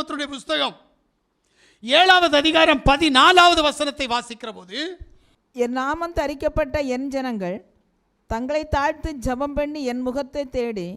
ஆதியாகமத்தினுடைய புஸ்தகம். ஏழாவது அதிகாரம் பதினாலாவது வசனத்தை வாசிக்கிற போது என் நாமம் தரிக்கப்பட்ட என் ஜனங்கள் தங்களை தாழ்த்தி ஜெபம் பண்ணி என் முகத்தை தேடி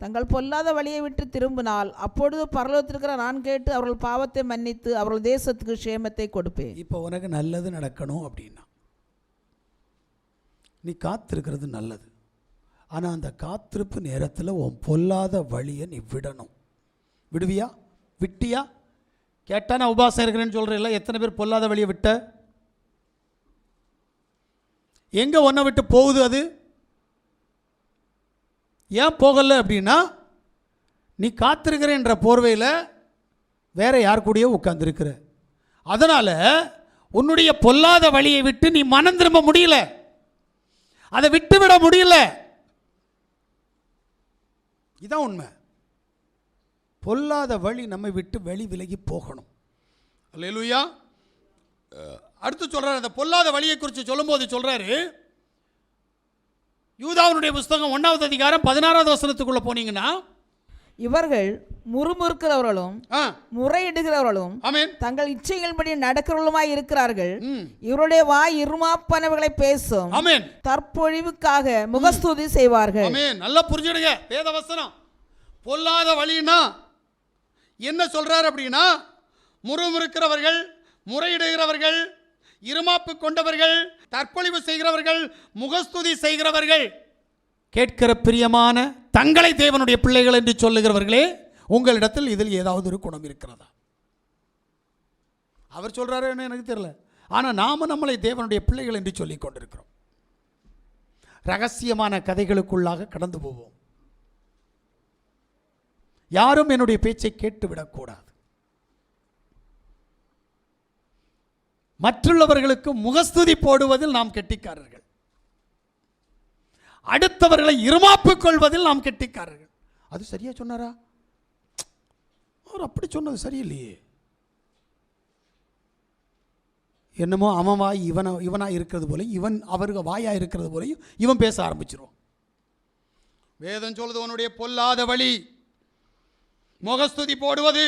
தங்கள் பொல்லாத வழியை விட்டு திரும்பினால் அப்பொழுது பரலோகத்திற்கிற நான் கேட்டு அவர்கள் பாவத்தை மன்னித்து அவர்கள் தேசத்துக்கு க்ஷேமத்தை கொடுப்பேன். இப்போ உனக்கு நல்லது நடக்கணும் அப்படின்னா நீ காத்திருக்கிறது நல்லது. ஆனால் அந்த காத்திருப்பு நேரத்தில் உன் பொல்லாத வழியை நீ விடணும். விடுவியா? விட்டியா? கேட்டால் நான் உபாசம் இருக்கிறேன்னு சொல்கிறேன்ல எத்தனை பேர் பொல்லாத வழியை விட்ட? எங்கே ஒன்றை விட்டு போகுது அது? ஏன் போகலை அப்படின்னா நீ காத்திருக்கிறேன்ற போர்வையில் வேற யார் கூடயோ உட்காந்துருக்கிற அதனால் உன்னுடைய பொல்லாத வழியை விட்டு நீ மனம் திரும்ப முடியல. அதை விட்டு விட முடியல. இதான் உண்மை. பொல்லாத வழி நம்மை விட்டு வெளி விலகி போகணும். அல்லேலூயா. அடுத்து சொல்றாரு அந்த பொல்லாத வழியை குறித்து சொல்லும்போது சொல்றாரு யூதாவினுடைய புஸ்தகம் ஒன்றாவது அதிகாரம் பதினாறாவது வசனத்துக்குள்ள போனீங்கன்னா இவர்கள் முறுமுறுக்கிறவர்களும் ஆ. முறையிடுகிறவர்களும் ஆமென். தங்கள் இச்சைகள்படி நடக்கிறவர்களுமாய் இருக்கிறார்கள். ம். இவருடைய வாய் இருமாப்பனவுகளை பேசும். ஆமென். தற்பொழிவுக்காக முகஸ்துதி செய்வார்கள். ஆமென். நல்லா புரிஞ்சுடுங்க வேத வசனம். பொல்லாத வழின்னா என்ன சொல்கிறார் அப்படின்னா முறுமுறுக்கிறவர்கள் முறையிடுகிறவர்கள் இருமாப்பு கொண்டவர்கள் தற்பொழிவு செய்கிறவர்கள் முகஸ்துதி செய்கிறவர்கள். கேட்கிற பிரியமான தங்களை தேவனுடைய பிள்ளைகள் என்று சொல்லுகிறவர்களே உங்களிடத்தில் இதில் ஏதாவது ஒரு குணம் இருக்கிறதா? அவர் சொல்றாருன்னு எனக்கு தெரியல. ஆனால் நாம நம்மளை தேவனுடைய பிள்ளைகள் என்று சொல்லிக் கொண்டிருக்கிறோம். ரகசியமான கதைகளுக்குள்ளாக கடந்து போவோம். யாரும் என்னுடைய பேச்சை கேட்டு விடக்கூடாது மற்றுள்ளவர்களுக்கு முகஸ்துதி போடுவதில் நாம் கெட்டிக்காரர்கள். அடுத்தவர்களை இருமாப்பு கொள்வதில் நாம் கெட்டிக்காரர்கள். அது சரியா சொன்னாரா? அவர் அப்படி சொன்னது சரியில்லையே. என்னமோ அவன் வாய் இவனை இவனா இருக்கிறது போலையும் இவன் அவருக்கு வாயா இருக்கிறது போலையும் இவன் பேச ஆரம்பிச்சிருவான். வேதம் சொல்லுது உன்னுடைய பொல்லாத வழி. முகஸ்துதி போடுவது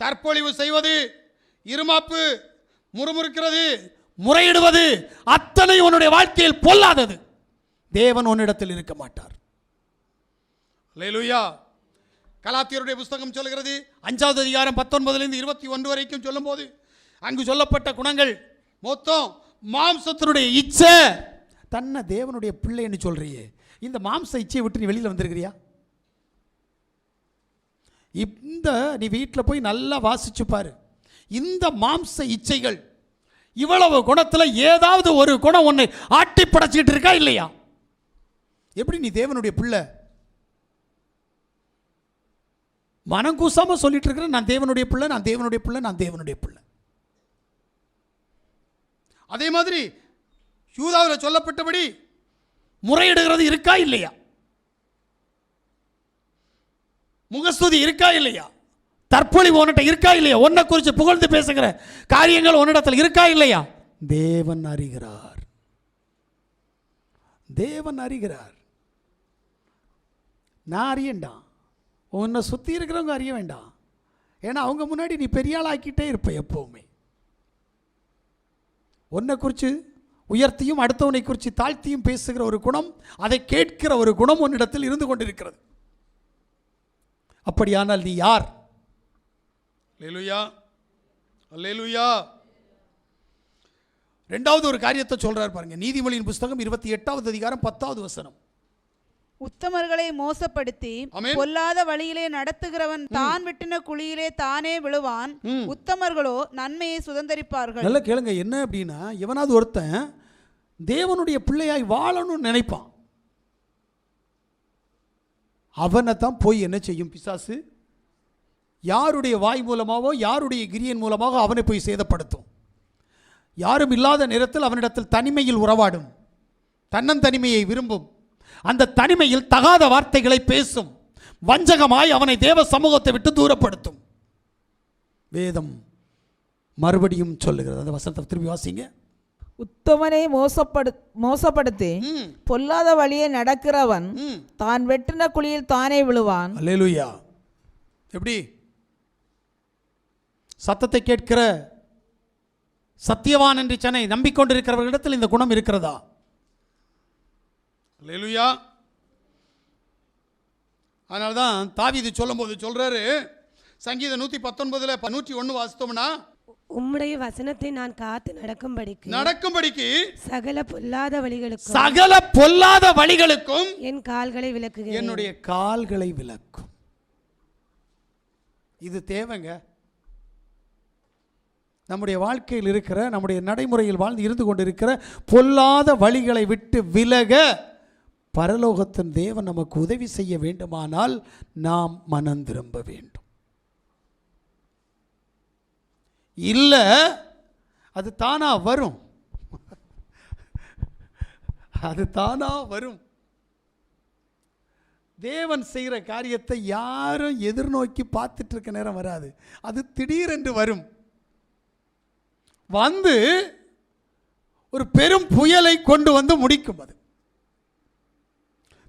தற்பொழிவு செய்வது இருமாப்பு முறுமுறுக்கிறது முறையிடுவது அத்தனை உன்னுடைய வாழ்க்கையில் பொல்லாதது. தேவன் உன்னிடத்தில் இருக்க மாட்டார். லேலுயா கலாத்தியருடைய புஸ்தகம் சொல்கிறது அஞ்சாவது அதிகாரம் பத்தொன்பதுலேருந்து இருபத்தி ஒன்று வரைக்கும் சொல்லும்போது அங்கு சொல்லப்பட்ட குணங்கள் மொத்தம் மாம்சத்தினுடைய இச்சை. தன்னை தேவனுடைய பிள்ளைன்னு சொல்கிறியே இந்த மாம்ச இச்சையை விட்டு நீ வெளியில் வந்திருக்கிறியா? இந்த நீ வீட்டில் போய் நல்லா வாசிச்சு பாரு. இந்த மாம்ச இச்சைகள் இவ்வளவு குணத்தில் ஏதாவது ஒரு குணம் ஒன்று ஆட்டி படைச்சிக்கிட்டு இருக்கா இல்லையா? எப்படி நீ தேவனுடைய பிள்ளை? மனம் கூசாமல் சொல்லிட்டு இருக்கிற நான் தேவனுடைய பிள்ளை நான் தேவனுடைய பிள்ளை நான் தேவனுடைய பிள்ளை. அதே மாதிரி யூதாவில் சொல்லப்பட்டபடி முறையிடுகிறது இருக்கா இல்லையா? முகஸ்துதி இருக்கா இல்லையா? தற்பொழிவு உன்னிட்ட இருக்கா இல்லையா? உன்னை குறித்து புகழ்ந்து பேசுகிற காரியங்கள் உன்னிடத்தில் இருக்கா இல்லையா? தேவன் அறிகிறார். தேவன் அறிகிறார். நான் அறியண்டாம் உன்னை சுற்றி இருக்கிறவங்க அறிய வேண்டாம். ஏன்னா அவங்க முன்னாடி நீ பெரிய ஆளாக்கிட்டே இருப்ப எப்போவுமே. உன்னை குறித்து உயர்த்தியும் அடுத்தவனை குறித்து தாழ்த்தியும் பேசுகிற ஒரு குணம் அதை கேட்கிற ஒரு குணம் உன்னிடத்தில் இருந்து கொண்டிருக்கிறது. அப்படியானால் நீ யார்? அல்லேலூயா. அல்லேலூயா. ரெண்டாவது ஒரு காரியத்தை சொல்றார் பாருங்க. நீதிமொழியின் புஸ்தகம் இருபத்தி எட்டாவது அதிகாரம் பத்தாவது வசனம். உத்தமர்களை மோசப்படுத்தி. பொல்லாத வழியிலே நடத்துகிறவன் தான் வெட்டின குழியிலே தானே விழுவான். உத்தமர்களோ நன்மையை சுதந்தரிப்பார்கள். நல்லா கேளுங்க. என்ன அப்படின்னா எவனாவது ஒருத்தன் தேவனுடைய பிள்ளையாய் வாழணும்னு நினைப்பான். அவனை தான் போய் என்ன செய்யும் பிசாசு? யாருடைய வாய் மூலமாகவோ யாருடைய கிரியன் மூலமாக அவனை போய் சேதப்படுத்தும். யாரும் இல்லாத நேரத்தில் அவனிடத்தில் தனிமையில் உறவாடும். தன்னந்தனிமையை விரும்பும். அந்த தனிமையில் தகாத வார்த்தைகளை பேசும். வஞ்சகமாய் அவனை தேவ சமூகத்தை விட்டு தூரப்படுத்தும். வேதம் மறுபடியும் சொல்லுகிறது. அந்த வசனத்தை திரும்பி வாசிங்க. உத்தமனை மோசப்படு மோசப்படுத்தி பொல்லாத வழியே நடக்கிறவன் தான் வெட்டின குழியில் தானே விழுவான். அல்லேலூயா. எப்படி? சத்தத்தை கேட்கிற சத்தியவான் என்று சென்னை நம்பிக்கொண்டிருக்கிறவர்களிடத்தில் இந்த குணம் இருக்கிறதா? அல்லேலூயா. அதனால தான் தாவீது சொல்லும்போது சொல்றாரு சங்கீதம் நூற்றி பத்தொன்பதுல நூற்றி ஒன்று வாசித்தோம்னா உம்முடைய வசனத்தை நான் காத்து நடக்கும்படிக்கு நடக்கும்படிக்கு சகல பொல்லாத வழிகளுக்கும் சகல பொல்லாத வழிகளுக்கும் என் கால்களை விளக்குகிறேன். என்னுடைய கால்களை விலக்கும் இது தேவைங்க. நம்முடைய வாழ்க்கையில் இருக்கிற நம்முடைய நடைமுறையில் வாழ்ந்து இருந்து கொண்டிருக்கிற பொல்லாத வழிகளை விட்டு விலக பரலோகத்தின் தேவன் நமக்கு உதவி செய்ய வேண்டுமானால் நாம் மனம் திரும்ப வேண்டும். இல்லை அது தானா வரும். அது தானா வரும். தேவன் செய்கிற காரியத்தை யாரும் எதிர்நோக்கி பார்த்துட்டு இருக்க நேரம் வராது. அது திடீரென்று வரும். வந்து ஒரு பெரும் புயலை கொண்டு வந்து முடிக்கும் அது.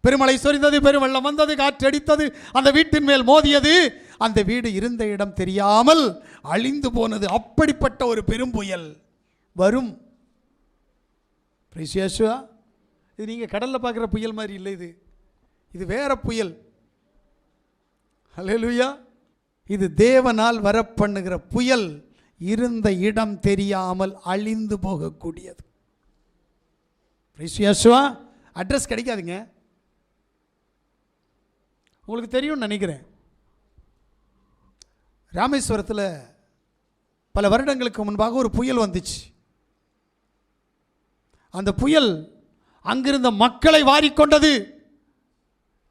பெருமழை சொரிந்தது பெருவெள்ளம் வந்தது காற்றடித்தது அந்த வீட்டின் மேல் மோதியது அந்த வீடு இருந்த இடம் தெரியாமல் அழிந்து போனது அப்படிப்பட்ட ஒரு பெரும் புயல். வரும். Praise இது நீங்கள் கடலில் பார்க்குற புயல் மாதிரி இல்லை இது. இது வேற புயல். அலையலுயா இது தேவனால் வரப்பண்ணுகிற புயல். இருந்த இடம் தெரியாமல் அழிந்து போகக்கூடியது. Praise அட்ரஸ் கிடைக்காதுங்க. உங்களுக்கு தெரியும்னு நினைக்கிறேன். ராமேஸ்வரத்தில் பல வருடங்களுக்கு முன்பாக ஒரு புயல் வந்துச்சு. அந்த புயல் அங்கிருந்த மக்களை வாரிக்கொண்டது.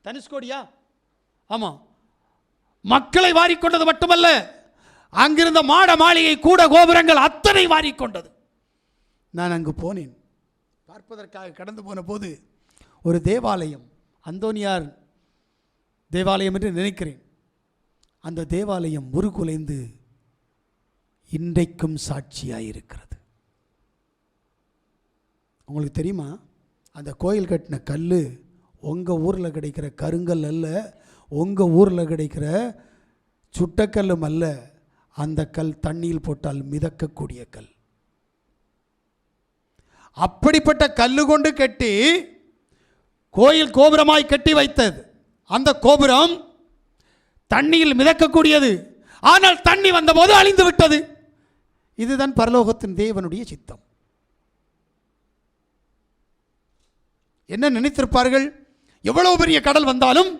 தனுஷ்கோடியா? ஆமாம் மக்களை வாரிக்கொண்டது மட்டுமல்ல அங்கிருந்த மாட மாளிகை கூட கோபுரங்கள் அத்தனை வாரிக்கொண்டது. நான் அங்கு போனேன். பார்ப்பதற்காக கடந்து போன போது ஒரு தேவாலயம் அந்தோனியார் தேவாலயம் என்று நினைக்கிறேன். அந்த தேவாலயம் உருகுலைந்து இன்றைக்கும் சாட்சியாக இருக்கிறது உங்களுக்கு தெரியுமா? அந்த கோயில் கட்டின கல் உங்கள் ஊரில் கிடைக்கிற கருங்கல் அல்ல உங்கள் ஊரில் கிடைக்கிற சுட்டக்கல்லும் அல்ல அந்த கல் தண்ணியில் போட்டால் மிதக்கக்கூடிய கல். அப்படிப்பட்ட கல்லு கொண்டு கட்டி கோயில் கோபுரமாய் கட்டி வைத்தது. அந்த கோபுரம் தண்ணியில் மிதக்கக்கூடியது. ஆனால் தண்ணி வந்தபோது அழிந்து விட்டது இதுதான் பரலோகத்தின் தேவனுடைய சித்தம். என்ன நினைத்திருப்பார்கள்? எவ்வளவு பெரிய கடல் வந்தாலும்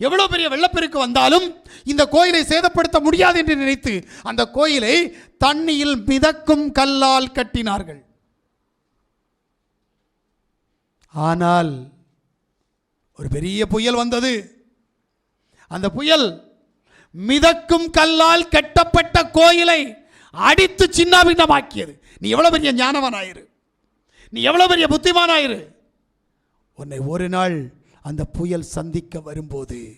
எவ்வளவு பெரிய வெள்ளப்பெருக்கு வந்தாலும் இந்த கோயிலை சேதப்படுத்த முடியாது என்று நினைத்து அந்த கோயிலை தண்ணியில் மிதக்கும் கல்லால் கட்டினார்கள். ஆனால் ஒரு பெரிய புயல் வந்தது. அந்த புயல் மிதக்கும் கல்லால் கட்டப்பட்ட கோயிலை அடித்து சின்னாபின்னமாக்கியது. நீ எவ்வளோ பெரிய ஞானவனாயிரு. நீ எவ்வளோ பெரிய புத்திமானாயிரு. உன்னை ஒரு நாள் அந்த புயல் சந்திக்க வரும்போது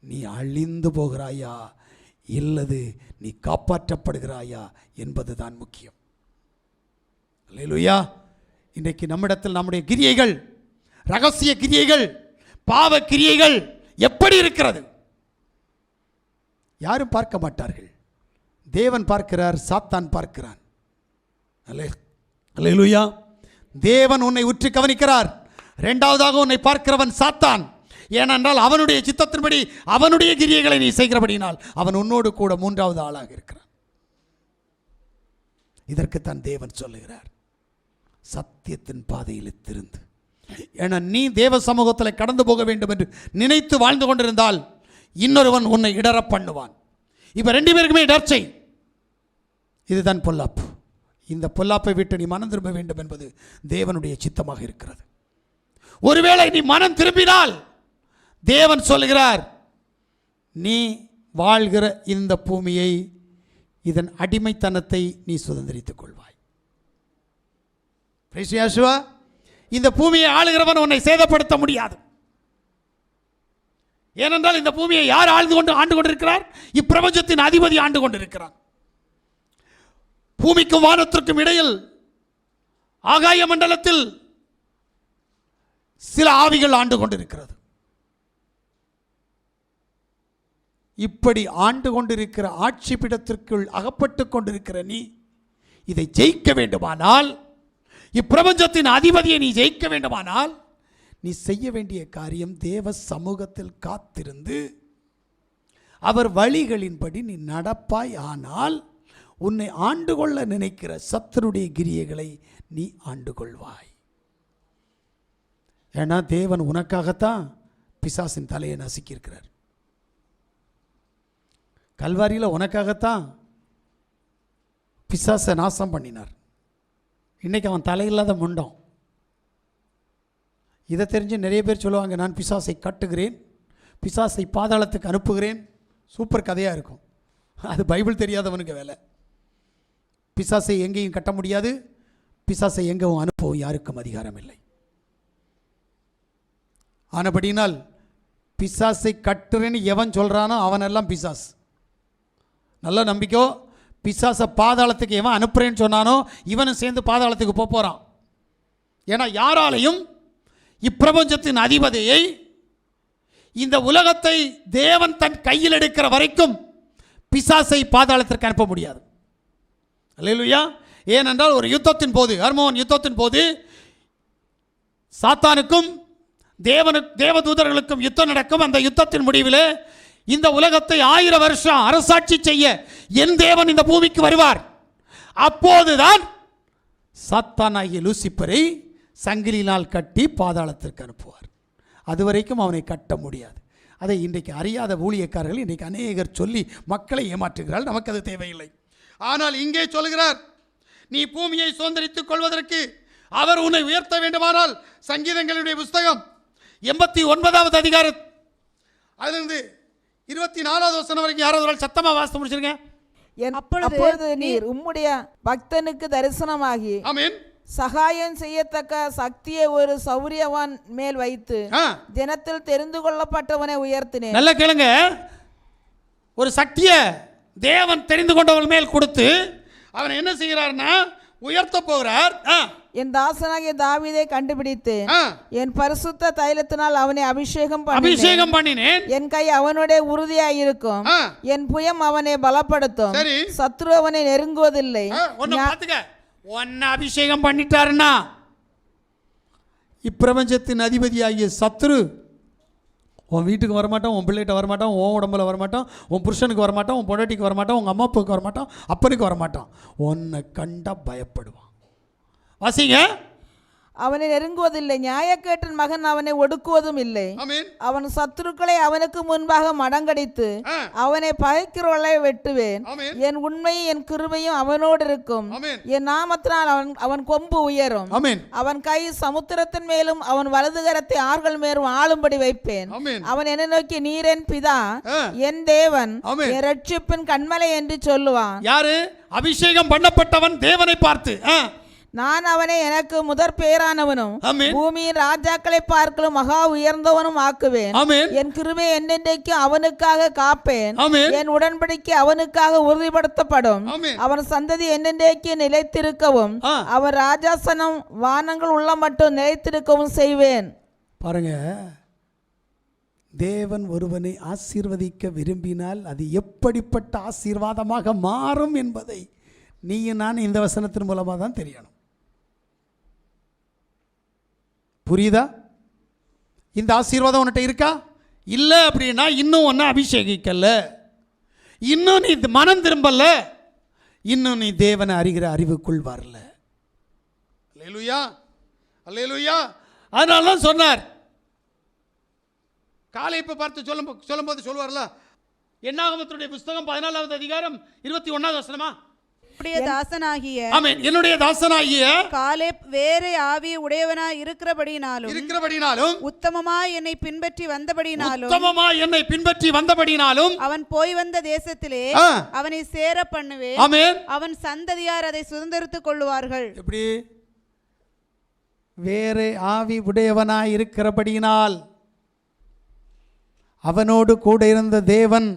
நீ அழிந்து போகிறாயா? இல்லது நீ காப்பாற்றப்படுகிறாயா என்பது தான் முக்கியம். அல்லேலூயா. இன்றைக்கு நம்மிடத்தில் நம்முடைய கிரியைகள் ரகசிய கிரியைகள் பாவ கிரியைகள் எப்படி இருக்கிறது? யாரும் பார்க்க மாட்டார்கள். தேவன் பார்க்கிறார் சாத்தான் பார்க்கிறான். அல்லே அல்லேலூயா. தேவன் உன்னை உற்று கவனிக்கிறார். ரெண்டாவதாக உன்னை பார்க்கிறவன் சாத்தான். ஏனென்றால் அவனுடைய சித்தத்தின்படி அவனுடைய கிரியைகளை நீ செய்கிறபடினால் அவன் உன்னோடு கூட மூன்றாவது ஆளாக இருக்கிறான். இதற்குத்தான் தேவன் சொல்லுகிறார். சத்தியத்தின் பாதையில் திருந்து ஏன்னா நீ தேவ சமூகத்தில் கடந்து போக வேண்டும் என்று நினைத்து வாழ்ந்து கொண்டிருந்தால் இன்னொருவன் உன்னை இடற பண்ணுவான். இப்போ ரெண்டு பேருக்குமே இடர்ச்சை இதுதான் பொல்லாப்பு. இந்த பொல்லாப்பை விட்டு நீ மனம் திரும்ப வேண்டும் என்பது தேவனுடைய சித்தமாக இருக்கிறது. ஒருவேளை நீ மனம் திரும்பினால் தேவன் சொல்லுகிறார் நீ வாழ்கிற இந்த பூமியை இதன் அடிமைத்தனத்தை நீ சுதந்திரித்துக் கொள்வாய். இந்த பூமியை ஆளுகிறவன் உன்னை சேதப்படுத்த முடியாது. ஏனென்றால் இந்த பூமியை யார் ஆழ்ந்து கொண்டு ஆண்டு கொண்டிருக்கிறார்? இப்பிரபஞ்சத்தின் அதிபதி ஆண்டு கொண்டிருக்கிறார். பூமிக்கும் வானத்திற்கும் இடையில் ஆகாய மண்டலத்தில் சில ஆவிகள் ஆண்டு கொண்டிருக்கிறது. இப்படி ஆண்டு கொண்டிருக்கிற ஆட்சி பீடத்திற்குள் அகப்பட்டு கொண்டிருக்கிற நீ இதை ஜெயிக்க வேண்டுமானால் இப்பிரபஞ்சத்தின் அதிபதியை நீ ஜெயிக்க வேண்டுமானால் நீ செய்ய வேண்டிய காரியம் தேவ சமூகத்தில் காத்திருந்து அவர் வழிகளின்படி நீ நடப்பாய். ஆனால் உன்னை ஆண்டு கொள்ள நினைக்கிற சத்தருடைய கிரியைகளை நீ ஆண்டு கொள்வாய் ஏன்னா தேவன் உனக்காகத்தான் பிசாசின் தலையை நசுக்கியிருக்கிறார். கல்வாரியில் உனக்காகத்தான் பிசாசை நாசம் பண்ணினார். இன்னைக்கு அவன் தலையில்லாத முண்டம். இதை தெரிஞ்சு நிறைய பேர் சொல்லுவாங்க நான் பிசாசை கட்டுகிறேன் பிசாசை பாதாளத்துக்கு அனுப்புகிறேன். சூப்பர் கதையாக இருக்கும். அது பைபிள் தெரியாதவனுக்கு வேலை. பிசாசை எங்கேயும் கட்ட முடியாது பிசாசை எங்கவும் அனுப்பவும் யாருக்கும் அதிகாரம் இல்லை. ஆனபடினால் பிசாசை கட்டுறேன்னு எவன் சொல்கிறானோ அவனெல்லாம் பிசாஸ். நல்ல நம்பிக்கோ. பிசாசை பாதாளத்துக்கு எவன் அனுப்புகிறேன்னு சொன்னானோ இவனும் சேர்ந்து பாதாளத்துக்கு போக போகிறான் ஏன்னா யாராலையும் இப்பிரபஞ்சத்தின் அதிபதியை இந்த உலகத்தை தேவன் தன் கையில் எடுக்கிற வரைக்கும் பிசாசை பாதாளத்திற்கு அனுப்ப முடியாது. அல்லேலூயா. ஏனென்றால் ஒரு யுத்தத்தின் போது ஹர்மோன் யுத்தத்தின் போது சாத்தானுக்கும் தேவனு தேவதூதர்களுக்கும் யுத்தம் நடக்கும். அந்த யுத்தத்தின் முடிவிலே இந்த உலகத்தை ஆயிரம் வருஷம் அரசாட்சி செய்ய என் தேவன் இந்த பூமிக்கு வருவார். அப்போதுதான் சாத்தானாகிய லூசிப்பரை சங்கிலினால் கட்டி பாதாளத்திற்கு அனுப்புவார். அதுவரைக்கும் அவனை கட்ட முடியாது. அதை இன்றைக்கு அறியாத ஊழியக்காரர்கள் இன்றைக்கு அநேகர் சொல்லி மக்களை ஏமாற்றுகிறார்கள். நமக்கு அது தேவையில்லை. ஆனால் இங்கே சொல்கிறார் நீ பூமியை சுதந்திரித்துக் கொள்வதற்கு அவர் உன்னை உயர்த்த வேண்டுமானால் சங்கீதங்களுடைய புஸ்தகம் எண்பத்தி ஒன்பதாவது அதிகாரம். அதிலிருந்து இருபத்தி நாலாவது வசனம் வரைக்கும் யாராவது ஒரு ஆள் சத்தமா வாசித்து முடிச்சிருங்க. அப்பொழுது நீர் உம்முடைய பக்தனுக்கு தரிசனமாகி ஆமென். சகாயம் செய்யத்தக்க சக்தியை ஒரு சௌரியவான் மேல் வைத்து ஆ. ஜனத்தில் தெரிந்து கொள்ளப்பட்டவனை உயர்த்தினேன். நல்லா கேளுங்க. ஒரு சக்தியை தேவன் தெரிந்து கொண்டவன் மேல் கொடுத்து அவன் என்ன செய்கிறார்னா உயர்த்த போகிறார். என் தாசனாகிய தாவீதை கண்டுபிடித்து என் பரிசுத்த தைலத்தினால் அவனை அபிஷேகம் பண்ணினேன். அபிஷேகம் பண்ணினேன். என் கை அவனுடைய உறுதியாய் இருக்கும் என் புயம் அவனை பலப்படுத்தும். சத்ரு அவனை நெருங்குவதில்லை. ஆ, அபிஷேகம் பண்ணிட்டாருன்னா இப்பிரபஞ்சத்தின் அதிபதியாகிய சத்ரு உன் வீட்டுக்கு வரமாட்டான் உன் பிள்ளைகிட்ட வரமாட்டான் உன் உடம்புல வரமாட்டான் உன் புருஷனுக்கு வரமாட்டான் உன் பொண்டாட்டிக்கு வரமாட்டான் உங்கள் அம்மா அப்பாவுக்கு வரமாட்டான் அப்பனுக்கு வரமாட்டான். உன்னை கண்டா பயப்படுவான். வாசிங்க. அவனை நெருங்குவதில்லை நியாயக்கேட்டின் மகன் அவனை ஒடுக்குவதும் இல்லை அவன் சத்துருக்களை அவனுக்கு முன்பாக மடங்கடித்து. அவனை பகைக்கிறவளை வெட்டுவேன். என் உண்மையும் என் கிருபையும் அவனோடு இருக்கும். என் நாமத்தினால் அவன் அவன் கொம்பு உயரும் அவன் கை சமுத்திரத்தின் மேலும் அவன் வலது கரத்தை ஆர்கள் மேலும் ஆளும்படி வைப்பேன். அவன் என்ன நோக்கி நீரென் பிதா. என் தேவன். என் ரட்சிப்பின் கண்மலை என்று சொல்லுவான் யாரு அபிஷேகம் பண்ணப்பட்டவன் தேவனை பார்த்து நான் அவனை எனக்கு முதற் பேரானவனும். பூமியின் ராஜாக்களை பார்க்கலும் மகா உயர்ந்தவனும் ஆக்குவேன். என் கிருபை என்னென்றைக்கு அவனுக்காக காப்பேன். என் உடன்படிக்கை அவனுக்காக உறுதிப்படுத்தப்படும். அவன் சந்ததி என்னென்றைக்கு நிலைத்திருக்கவும் ஆ. அவன் ராஜாசனம் வானங்கள் உள்ள மட்டும் நிலைத்திருக்கவும் செய்வேன். பாருங்க. தேவன் ஒருவனை ஆசீர்வதிக்க விரும்பினால் அது எப்படிப்பட்ட ஆசீர்வாதமாக மாறும் என்பதை நீயும் நான் இந்த வசனத்தின் மூலமாக தான் தெரியணும். புரியுதா? இந்த ஆசீர்வாதம் உன்கிட்ட இருக்கா? இல்லை அப்படின்னா இன்னும் ஒன்று அபிஷேகிக்கலை. இன்னும் நீ மனம் திரும்பல. இன்னும் நீ தேவனை அறிகிற அறிவுக்குள் வரல. அல்லேலுயா. அல்லேலுயா. அதனால தான் சொன்னார். காலை இப்போ பார்த்து சொல்லும் சொல்லும்போது சொல்லுவார்ல என்னாகமத்தினுடைய புஸ்தகம் பதினாலாவது அதிகாரம் இருபத்தி ஒன்றாவது வசனமா? உடைய தாசனாகிய ஆமென். என்னுடைய தாசனாகிய காலேப் வேறு ஆவி உடையவனாய் இருக்கிறபடினாலும் இருக்கிறபடினாலும் உத்தமமாய் என்னை பின்பற்றி வந்தபடினாலும் உத்தமமா என்னை பின்பற்றி வந்தபடினாலும் அவன் போய் வந்த தேசத்திலே. அவனை சேர பண்ணுவேன். ஆமென். அவன் சந்ததியார் அதை சுதந்திரித்துக் கொள்ளுவார்கள். எப்படி? வேறு ஆவி உடையவனாய் இருக்கிறபடியினால் அவனோடு கூட இருந்த தேவன்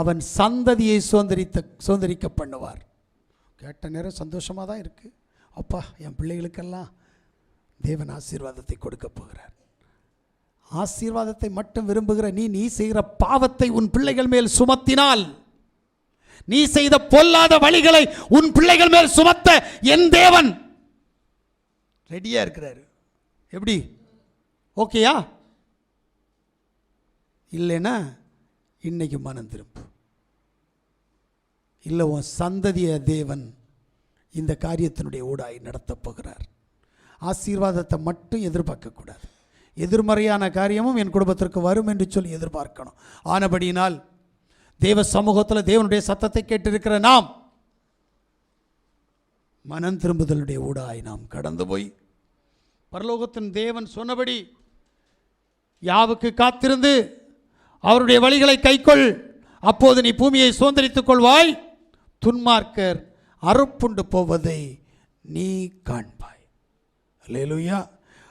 அவன் சந்ததியை சுதந்திரித்த சுதந்திரிக்க பண்ணுவார் கேட்ட நேரம் சந்தோஷமாக தான் இருக்குது அப்பா என் பிள்ளைகளுக்கெல்லாம் தேவன் ஆசீர்வாதத்தை கொடுக்க போகிறார். ஆசீர்வாதத்தை மட்டும் விரும்புகிற நீ நீ செய்கிற பாவத்தை உன் பிள்ளைகள் மேல் சுமத்தினால் நீ செய்த பொல்லாத வழிகளை உன் பிள்ளைகள் மேல் சுமத்த என் தேவன். ரெடியா இருக்கிறாரு. எப்படி? ஓகேயா? இல்லைன்னா இன்னைக்கு மனம் திரும்பு. இல்லை உன் சந்ததிய தேவன் இந்த காரியத்தினுடைய ஊடாய் நடத்தப் போகிறார். ஆசீர்வாதத்தை மட்டும் எதிர்பார்க்கக்கூடாது எதிர்மறையான காரியமும் என் குடும்பத்திற்கு வரும் என்று சொல்லி எதிர்பார்க்கணும். ஆனபடியினால் தேவ சமூகத்தில் தேவனுடைய சத்தத்தை கேட்டிருக்கிற நாம் மனம் திரும்புதலுடைய ஊடாய் நாம் கடந்து போய் பரலோகத்தின் தேவன் சொன்னபடி யாவுக்கு காத்திருந்து அவருடைய வழிகளை கைக்கொள். அப்போது நீ பூமியை சுதந்திரித்துக் கொள்வாய். துன்மார்க்கர் அறுப்புண்டு போவதை நீ காண்பாய். அல்லேலூயா.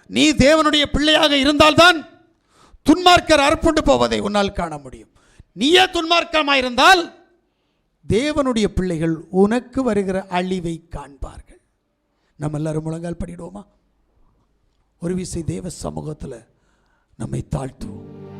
நீ தேவனுடைய பிள்ளையாக இருந்தால்தான் துன்மார்க்கர் அறுப்புண்டு போவதை உன்னால் காண முடியும். நீயே துன்மார்க்கமாயிருந்தால் தேவனுடைய பிள்ளைகள் உனக்கு வருகிற அழிவை காண்பார்கள். நம்ம எல்லாரும் முழங்கால் படிடுவோமா? ஒரு விசை தேவ சமூகத்தில் நம்மை தாழ்த்துவோம்.